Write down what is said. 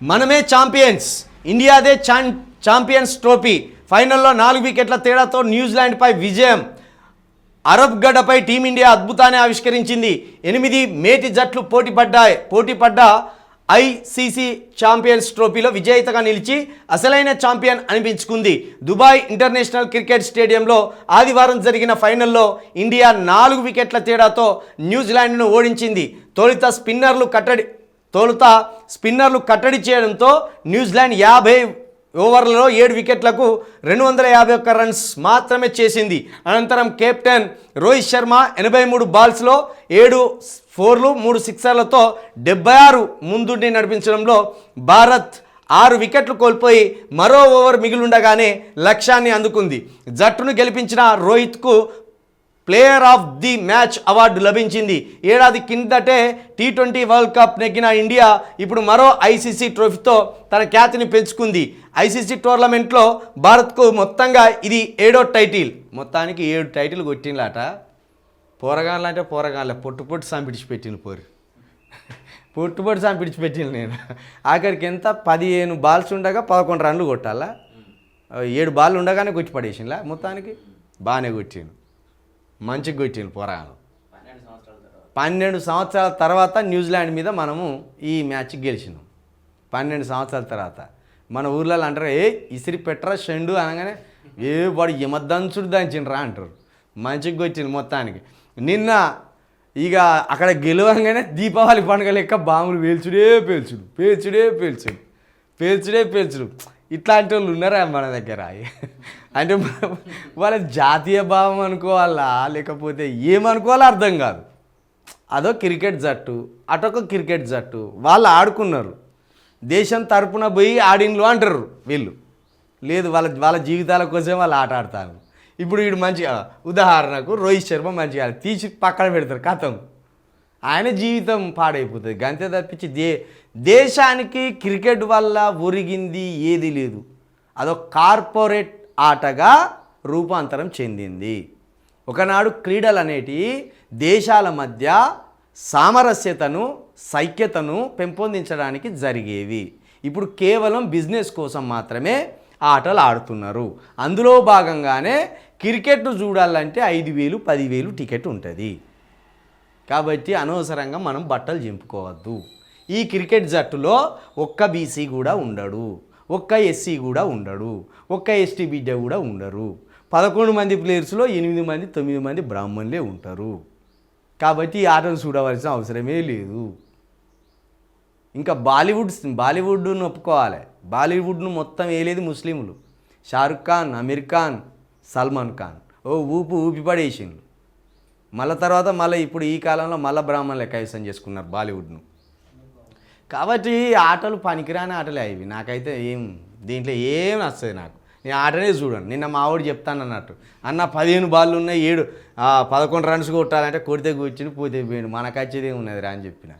మనమే ఛాంపియన్స్. ఇండియాదే ఛాన్ ఛాంపియన్స్ ట్రోఫీ. ఫైనల్లో నాలుగు వికెట్ల తేడాతో న్యూజిలాండ్పై విజయం. అరబ్ గడ్డపై టీమిండియా అద్భుతాన్ని ఆవిష్కరించింది. ఎనిమిది మేటి జట్లు పోటీ పడ్డాయి పోటీ పడ్డ ఐసీసీ ఛాంపియన్స్ ట్రోఫీలో విజేతగా నిలిచి అసలైన ఛాంపియన్ అనిపించుకుంది. దుబాయ్ ఇంటర్నేషనల్ క్రికెట్ స్టేడియంలో ఆదివారం జరిగిన ఫైనల్లో ఇండియా నాలుగు వికెట్ల తేడాతో న్యూజిలాండ్ను ఓడించింది. తొలుత స్పిన్నర్లు కట్టడి తొలుత స్పిన్నర్లు కట్టడి చేయడంతో న్యూజిలాండ్ యాభై ఓవర్లలో ఏడు వికెట్లకు రెండు వందల యాభై ఒక్క రన్స్ మాత్రమే చేసింది. అనంతరం కెప్టెన్ రోహిత్ శర్మ ఎనభై మూడు బాల్స్లో ఏడు ఫోర్లు మూడు సిక్సర్లతో డెబ్బై ఆరు ముందుండి నడిపించడంలో భారత్ ఆరు వికెట్లు కోల్పోయి మరో ఓవర్ మిగిలుండగానే లక్ష్యాన్ని అందుకుంది. జట్టును గెలిపించిన రోహిత్కు player of the match award లభించింది. ఏడాది కిందటే టీ ట్వంటీ వరల్డ్ కప్ నెగ్గిన ఇండియా ఇప్పుడు మరో ఐసీసీ ట్రోఫీతో తన ఖ్యాతిని పెంచుకుంది. ఐసీసీ టోర్నమెంట్లో భారత్కు మొత్తంగా ఇది ఏడో టైటిల్. మొత్తానికి ఏడు టైటిల్ కొట్టినలాట పోరగాళ్ళు అంటే పోరగాళ్ళ. పొట్టు పొట్టు సంపిడిచి పోరు. పొట్టు పొట్టు నేను. ఆఖరికి ఎంత? పదిహేను బాల్స్ ఉండగా పదకొండు రన్లు కొట్టాలా? ఏడు బాల్ ఉండగానే కొట్టి పడేసిండ్లా? మొత్తానికి బాగానే కొట్టిండు మంచిగా కొట్టిండు పోరాను పన్నెండు సంవత్సరాల తర్వాత. న్యూజిలాండ్ మీద మనము ఈ మ్యాచ్ గెలిచినాం. పన్నెండు సంవత్సరాల తర్వాత. మన ఊర్లలో అంటారు ఏ ఇసిరి పెట్టరా షెండు అనగానే ఏ వాడు యమదంచుడు దంచిండ్రా అంటారు. మంచిగా కొట్టిండు మొత్తానికి. నిన్న ఇక అక్కడ గెలవంగానే దీపావళి పండుగ లెక్క బాంబులు పేల్చుడే పేల్చుడు పేల్చుడే పేల్చుడు పేల్చుడే పేల్చుడు. ఇట్లాంటి వాళ్ళు ఉన్నారా మన దగ్గర? అంటే వాళ్ళ జాతీయ భావం అనుకోవాలా? లేకపోతే ఏమనుకోవాలో అర్థం కాదు. అదో క్రికెట్ జట్టు అటొక క్రికెట్ జట్టు. వాళ్ళు ఆడుకున్నారు. దేశం తరపున పోయి ఆడిన్లు అంటారు వీళ్ళు. లేదు వాళ్ళ వాళ్ళ జీవితాల కోసం వాళ్ళు ఆట ఆడతారు. ఇప్పుడు వీడు మంచిగా ఉదాహరణకు రోహిత్ శర్మ మంచిగా తీసి పక్కన పెడతారు కథం ఆయన జీవితం పాడైపోతుంది. గంతే తప్పించి దే దేశానికి క్రికెట్ వల్ల ఒరిగింది ఏది లేదు. అదొక కార్పొరేట్ ఆటగా రూపాంతరం చెందింది. ఒకనాడు క్రీడలు అనేటివి దేశాల మధ్య సామరస్యతను సైక్యతను పెంపొందించడానికి జరిగేవి. ఇప్పుడు కేవలం బిజినెస్ కోసం మాత్రమే ఆటలు ఆడుతున్నారు. అందులో భాగంగానే క్రికెట్ను చూడాలంటే ఐదు వేలు పదివేలు టికెట్ ఉంటుంది. కాబట్టి అనవసరంగా మనం బట్టలు చింపుకోవద్దు. ఈ క్రికెట్ జట్టులో ఒక్క బీసీ కూడా ఉండడు. ఒక్క ఎస్సీ కూడా ఉండడు. ఒక్క ఎస్టీ బిడ్డ కూడా ఉండరు. పదకొండు మంది ప్లేయర్స్లో ఎనిమిది మంది తొమ్మిది మంది బ్రాహ్మణులే ఉంటారు. కాబట్టి ఈ ఆటను చూడవలసిన అవసరమే లేదు. ఇంకా బాలీవుడ్ బాలీవుడ్ను ఒప్పుకోవాలి. బాలీవుడ్ను మొత్తం వేయలేదు ముస్లింలు షారుఖ్ ఖాన్ అమీర్ ఖాన్ సల్మాన్ ఖాన్. ఓ ఊపు ఊపి పడేసిండ్రు మళ్ళీ తర్వాత మళ్ళీ ఇప్పుడు ఈ కాలంలో మళ్ళీ బ్రాహ్మణులు కైవసం చేసుకున్నారు బాలీవుడ్ను. కాబట్టి ఈ ఆటలు పనికిరాని ఆటలే అవి. నాకైతే ఏం దీంట్లో ఏం నచ్చదు నాకు. నేను ఆటనే చూడను. నిన్న మా ఆవిడ చెప్తాను అన్నట్టు. అన్న పదిహేను బాళ్ళు ఉన్నాయి ఏడు పదకొండు రన్స్ కొట్టాలంటే కొడితే కూర్చుని పోతే పోయిండు. మనకు వచ్చేది ఉన్నది రా అని చెప్పిన.